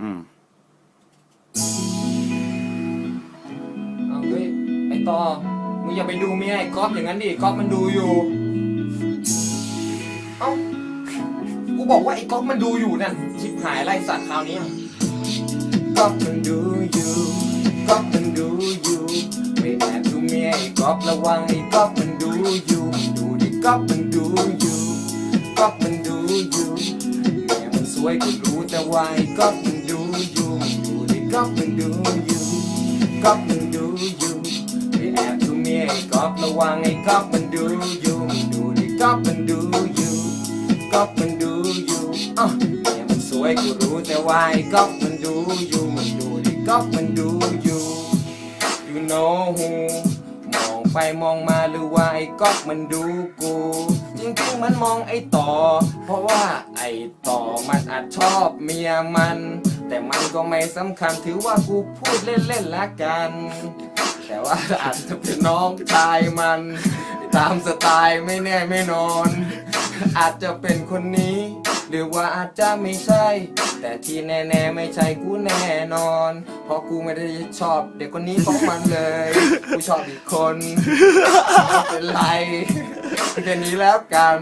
อืมเอาเฮ้ยไอ้ต่อมึงอย่าไปดูเมียไอ้ก๊อฟอย่างนั้นดิก๊อฟมันดูอยู่ เอ้ากูบอกว่าไอ้ก๊อฟมันดูอยู่นั่นชิบหายไล่สัตว์คราวนี้ก๊อฟมันดูอยู่ก๊อฟมันดูอยู่ไม่แอบดูเมียไอ้ก๊อฟระวังไอ้ก๊อฟมันดูอยู่ดูดิก๊อฟมันดูอยู่ก๊อฟมันดูอยู่ วยก็รู้แต่วาไอ้ก๊อฟมันดูอยู่ดูดิก๊อฟมันดูอยู่ก๊อฟมันดูอยู่ไม่แอบดูเมียไอ้ก๊อฟระวังไอ้ก๊อฟมันดูอยู่ดูดิก๊อฟมันดูอยู่ก๊อฟมันดูอยู่อะเนี่ยมันสวยกูรู้แต่วาไอ้ก๊อฟมันดูอยู่มันดูดิก๊อฟมันดูอยู่ you know who มองไปมองมาหรือว่าไอ้ก๊อฟมันดูกู มันมองไอ้ต่อ เพราะว่าไอ้ต่อมันอาจชอบเมียมัน แต่มันก็ไม่สำคัญถือว่ากูพูดเล่นๆละกัน แต่ว่าอาจจะเป็นน้องชายมัน ตามสไตล์ไม่แน่ไม่นอน อาจจะเป็นคนนี้ หรือว่าอาจจะไม่ใช่ แต่ที่แน่ๆไม่ใช่กูแน่นอน เพราะกูไม่ได้ชอบเด็กคนนี้ของมันเลย กูชอบอีกคนไม่เป็นไร แค่นี้แล้วกัน